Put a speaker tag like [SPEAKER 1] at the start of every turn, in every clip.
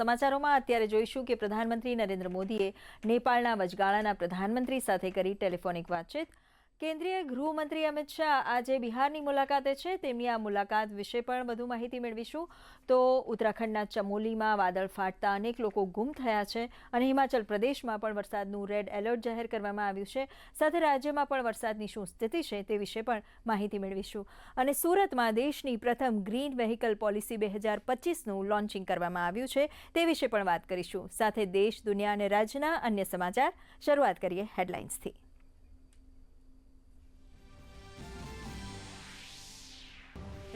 [SPEAKER 1] સમાચારોમાં અત્યારે જોઈશું કે પ્રધાનમંત્રી નરેન્દ્ર મોદીએ નેપાળના વચગાળાના પ્રધાનમંત્રી સાથે કરી ટેલિફોનિક વાતચીત. કેન્દ્રીય ગૃહમંત્રી અમિત શાહ આજે બિહારની મુલાકાતે છે. તેમની આ મુલાકાત વિશે પણ વધુ માહિતી મેળવીશું. તો ઉત્તરાખંડના ચમોલીમાં વાદળ ફાટતા અનેક લોકો ગુમ થયા છે અને હિમાચલ પ્રદેશમાં પણ વરસાદનું રેડ એલર્ટ જાહેર કરવામાં આવ્યું છે. સાથે રાજ્યમાં પણ વરસાદની શું સ્થિતિ છે તે વિશે પણ માહિતી મેળવીશું. અને સુરતમાં દેશની પ્રથમ ગ્રીન વેહિકલ પોલિસી બે હજાર પચીસનું લોન્ચિંગ કરવામાં આવ્યું છે તે વિશે પણ વાત કરીશું. સાથે દેશ, દુનિયા અને રાજ્યના અન્ય સમાચાર. શરૂઆત કરીએ હેડલાઇન્સથી.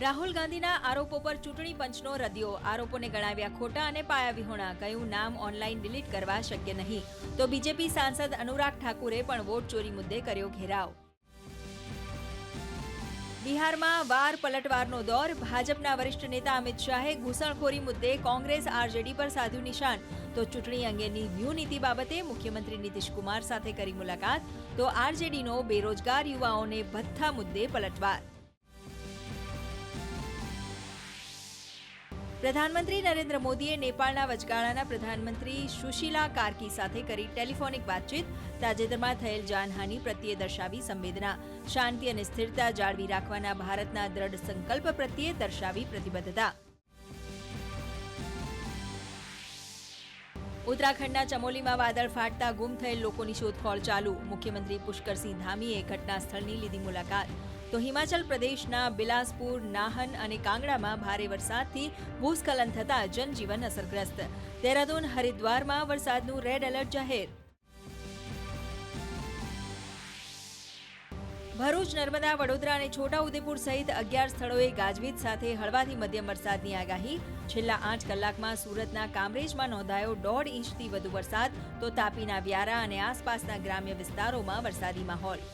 [SPEAKER 1] રાહુલ ગાંધીના આરોપો પર ચૂંટણી પંચનો રદિયો. આરોપોને ગણાવ્યા ખોટા અને પાયાવિહોણા કયું નામ ઓનલાઈન ડિલીટ કરવા શક્ય નહીં? તો બીજેપી સાંસદ અનુરાગ ઠાકુરે પણ વોટ ચોરી મુદ્દે કર્યો ઘેરાવ. બિહારમાં વાર પલટવારનો દોર. ભાજપના વરિષ્ઠ નેતા અમિત શાહે ઘૂસણખોરી મુદ્દે કોંગ્રેસ આરજેડી પર સાધ્યું નિશાન. તો ચૂંટણી અંગેની ન્યૂ નીતિ બાબતે મુખ્યમંત્રી નીતિશ કુમાર સાથે કરી મુલાકાત. તો આરજેડીનો બેરોજગાર યુવાઓને ભથ્થા મુદ્દે પલટવાર. પ્રધાનમંત્રી નરેન્દ્ર મોદીએ નેપાળના વચગાળાના પ્રધાનમંત્રી સુશીલા કાર્કી સાથે કરી ટેલિફોનિક વાતચીત. તાજેતરમાં થયેલ જાનહાનિ પ્રત્યે દર્શાવી સંવેદના. શાંતિ અને સ્થિરતા જાળવી રાખવાના ભારતના દ્રઢ સંકલ્પ પ્રત્યે દર્શાવી પ્રતિબદ્ધતા. ઉત્તરાખંડના ચમોલીમાં વાદળ ફાટતા ગુમ થયેલ લોકોની શોધખોળ ચાલુ. મુખ્યમંત્રી પુષ્કરસિંહ ધામીએ ઘટના સ્થળની લીધી મુલાકાત. તો હિમાચલ પ્રદેશના બિલાસપુર, નાહન અને કાંગડામાં ભારે વરસાદથી ભૂસ્ખલન થતા જનજીવન અસરગ્રસ્ત. દેહરાદૂન, હરિદ્વારમાં વરસાદનું રેડ એલર્ટ જાહેર. ભરૂચ, નર્મદા, વડોદરા અને છોટાઉદેપુર સહિત અગિયાર સ્થળોએ ગાજવીજ સાથે હળવાથી મધ્યમ વરસાદની આગાહી. છેલ્લા આઠ કલાકમાં સુરતના કામરેજમાં નોંધાયો દોઢ ઇંચથી વધુ વરસાદ, તો તાપીના વ્યારા અને આસપાસના ગ્રામ્ય વિસ્તારોમાં વરસાદી માહોલ.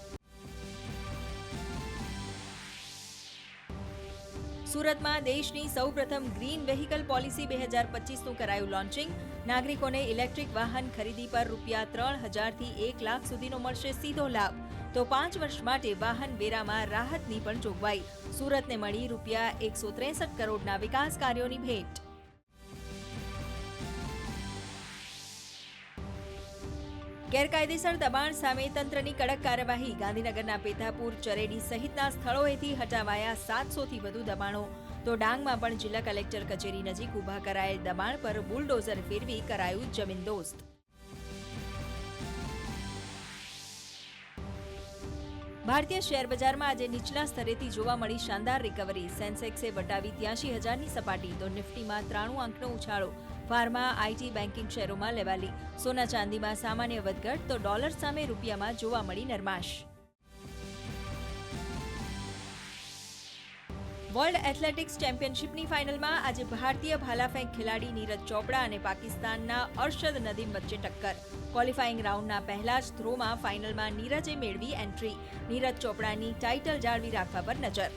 [SPEAKER 1] સુરતમાં દેશની સૌપ્રથમ ગ્રીન વેહિકલ પોલિસી બે હજાર પચીસનું કરાયું લોન્ચિંગ. નાગરિકોને ઇલેક્ટ્રિક વાહન ખરીદી પર રૂપિયા ત્રણ હજારથી એક લાખ સુધીનો મળશે સીધો લાભ. તો પાંચ વર્ષ માટે વાહન વેરામાં રાહતની પણ જોગવાઈ. સુરતને મળી રૂપિયા એકસો ત્રેસઠ કરોડના વિકાસ કાર્યોની ભેટ. ગેરકાયદેસર દબાણ સામે તંત્રની કડક કાર્યવાહી. ગાંધીનગરના પેથાપુર ચરેડી સહિતના સ્થળોએથી હટાવાયા સાતસોથી વધુ દબાણો. તો ડાંગમાં પણ જિલ્લા કલેક્ટર કચેરી નજીક ઊભા કરાયેલ દબાણ પર બુલડોઝર ફેરવી કરાયું જમીનદોસ્ત ભારતીય શેર બજારમાં આજે નીચલા સ્તરેથી જોવા મળી શાનદાર રિકવરી સેન્સેક્સે વટાવી ત્યાંશી હજારની સપાટી, તો નિફ્ટીમાં ત્રાણું આંકનો ઉછાળો. ફાર્મા આઈટી બેન્કિંગ શેરોમાં લેવાલી. સોના ચાંદીમાં સામાન્ય વધઘટ, તો ડોલર સામે રૂપિયામાં જોવા મળી નરમાશ. વર્લ્ડ એથ્લેટિક્સ ચેમ્પિયનશિપની ફાઇનલમાં આજે ભારતીય ભાલાફેંક ખેલાડી નીરજ ચોપડા અને પાકિસ્તાનના અરશદ નદીમ વચ્ચે ટક્કર. ક્વોલિફાઇંગ રાઉન્ડના પહેલા જ થ્રોમાં ફાઇનલમાં નીરજે મેળવી એન્ટ્રી. નીરજ ચોપડાની ટાઇટલ જાળવી રાખવા પર નજર.